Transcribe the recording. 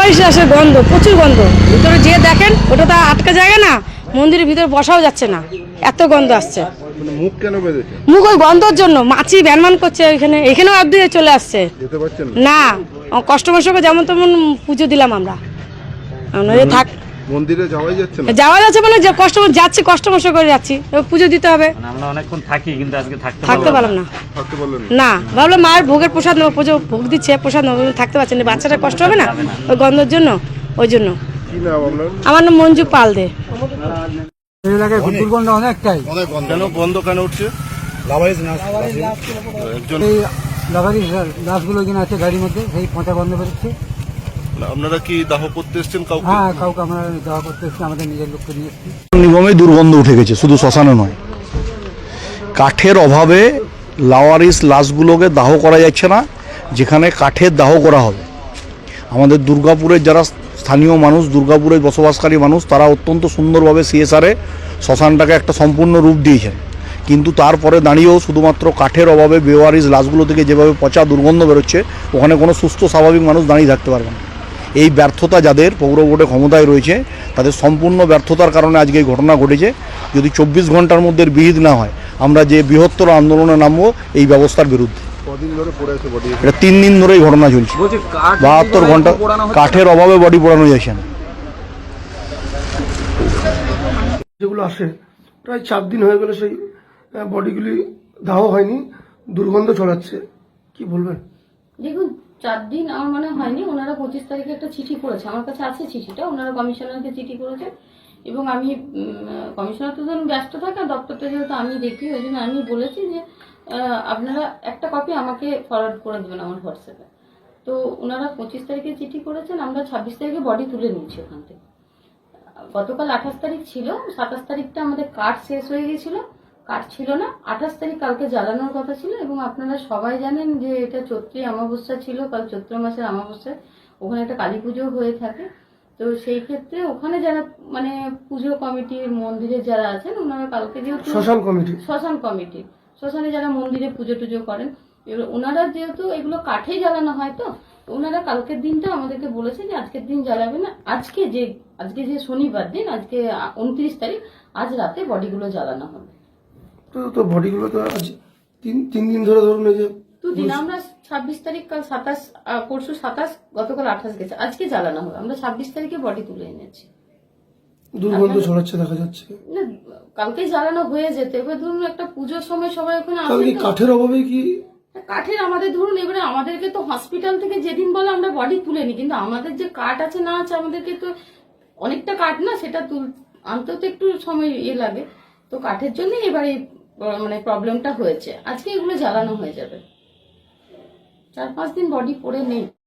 হয়েছে গন্ধ, প্রচুর গন্ধ। ভিতরে যে দেখেন, ওটা তো আটকা জায়গা না, মন্দিরের ভিতরে বসাও যাচ্ছে না। এত গন্ধ আসছে। মুখ কেন বেঁধেছে? মুখ ওই গন্ধর জন্য। মাছি ব্যানমান করছে এখানে এখানেও অব্দি চলে আসছে। যেতে পারছেন না? না কষ্ট মষ্টকে যেমন তেমন পুজো দিলাম আমরা। আমরা থাক মন্দিরে যাওয়াই যাচ্ছে না? যাওয়া যাচ্ছে মানে যে যাচ্ছি করে পুজো দিতে হবে। মানে আমরা অনেকক্ষণ থাকি কিন্তু আজকে থাকতে থাকতে পারলাম না। থাকতে না? না ভাবলাম মায়ের ভোগের প্রসাদ নেব পুজো ভোগ দিচ্ছে প্রসাদ নেব থাকতে পারছেন না। বাচ্চাটা কষ্ট হবে না? ওই গন্ধের জন্য ওই জন্য। আমার নাম মঞ্জু পাল দে। এই এলাকায় দুর্গন্ধ অনেকটাই। কেন? বন্ধ কেন উঠছে? একজন এই লাভারি লাশগুলো এখানে আছে গাড়ির মধ্যে সেই পচা গন্ধ বেরোচ্ছে। আপনারা কি দাহ করতে এসছেন কাউকে? হ্যাঁ কাউকে আমরা দেওয়া করতে এসেছি আমাদের নিজের লোককে নিয়ে এসেছি। নিগমে দুর্গন্ধ উঠে গেছে শুধু শ্মশানে নয়। কাঠের অভাবে লাওয়ারিস লাশগুলোকে দাহ করা যাচ্ছে না যেখানে কাঠের দাহ করা হবে। আমাদের দুর্গাপুরের যারা স্থানীয় মানুষ দুর্গাপুরে বসবাসকারী মানুষ, তারা অত্যন্ত সুন্দরভাবে সিএসআরে শ্মশানটাকে একটা সম্পূর্ণ রূপ দিয়েছেন। কিন্তু তারপরে দাঁড়িয়েও শুধুমাত্র কাঠের অভাবে বেওয়ারিস লাশগুলো থেকে যেভাবে পচা দুর্গন্ধ বেরোচ্ছে, ওখানে কোনো সুস্থ, স্বাভাবিক মানুষ দাঁড়িয়ে থাকতে পারবে না। এই ব্যর্থতা যাদের পৌর বোর্ডে ক্ষমতায় রয়েছে, তাদের সম্পূর্ণ ব্যর্থতার কারণে আজকে এই ঘটনা ঘটেছে। যদি চব্বিশ ঘণ্টার মধ্যে বিহিত না হয়, আমরা যে বৃহত্তর আন্দোলনে নামবো, এই ব্যবস্থার বিরুদ্ধে। কদিন ধরে পড়ে আছে বডি এটা তিন দিন ধরেই ঘটনা চলছে। বাহাত্তর ঘণ্টা কাঠের অভাবে বডি পোড়ানো যাচ্ছে না। যেগুলো আসে প্রায় চার দিন হয়ে গেলে সেই বডিগুলি দাহ হয়নি দুর্গন্ধ ছড়াচ্ছে। কি বলবেন? দেখুন চার দিন আমার মনে হয়নি ওনারা পঁচিশ তারিখে একটা চিঠি করেছে। আমার কাছে আছে চিঠিটা ওনারা কমিশনারকে চিঠি করেছে। এবং আমি কমিশনার তো ধরুন ব্যস্ত থাকে আর দপ্তরটা যেহেতু আমি দেখি ওই জন্য আমি বলেছি যে আপনারা একটা কপি আমাকে ফরওয়ার্ড করে দেবেন আমার হোয়াটসঅ্যাপে। তো ওনারা পঁচিশ তারিখে চিঠি করেছেন আমরা ছাব্বিশ তারিখে বডি তুলে নিচ্ছি ওখান থেকে। গতকাল আঠাশ তারিখ ছিল সাতাশ তারিখটা আমাদের কার্ড শেষ হয়ে গেছিল। কার্ড ছিল না আঠাশ তারিখ কালকে জ্বালানোর কথা ছিল এবং আপনারা সবাই জানেন যে এটা চৈত্রী অমাবস্যা ছিল কাল চৈত্র মাসের অমাবস্যা ওখানে একটা কালী পুজো হয়ে থাকে। তো সেই ক্ষেত্রে ওখানে যারা মানে পুজো কমিটির মন্দিরে যারা আছেন ওনারা কালকে যেহেতু শ্মশান কমিটি। শ্মশান কমিটি। শ্মশানে যারা মন্দিরে পুজো টুজো করেন এবার ওনারা যেহেতু এগুলো কাঠেই জ্বালানো হয় তো ওনারা কালকের দিনটা আমাদেরকে বলেছে যে আজকের দিন জ্বালাবে না। আজকে যে আজকে যে শনিবার দিন আজকে উনত্রিশ তারিখ আজ রাতে বডিগুলো জ্বালানো হবে। তো তো বডিগুলো তো আজ তিন তিন দিন ধরে ধরুন যে দুদিন আমরা ছাব্বিশ তারিখ কাল সাতাশ পরশু সাতাশ গতকাল আঠাশ গেছে আজকে জ্বালানো হবে। আমরা ছাব্বিশ তারিখে বডি তুলে এনেছি। দুর্গন্ধ ছড়াচ্ছে দেখা যাচ্ছে। কালকে জ্বালানো হয়ে যেত এবার ধরুন একটা পুজোর সময় সবাই ওখানে আসে কাঠের অভাবে কি? কাঠের আমাদের ধরুন এবারে আমাদেরকে তো হসপিটাল থেকে যেদিন বলে আমরা বডি তুলে নিই কিন্তু আমাদের যে কাঠ আছে না আছে আমাদেরকে তো অনেকটা কাঠ না সেটা তুল আনতে তো একটু সময় ইয়ে লাগে। তো কাঠের জন্যই এবারে মানে প্রবলেমটা হয়েছে। আজকে এগুলো জ্বালানো হয়ে যাবে। চার পাঁচ দিন বডি পড়ে নেই।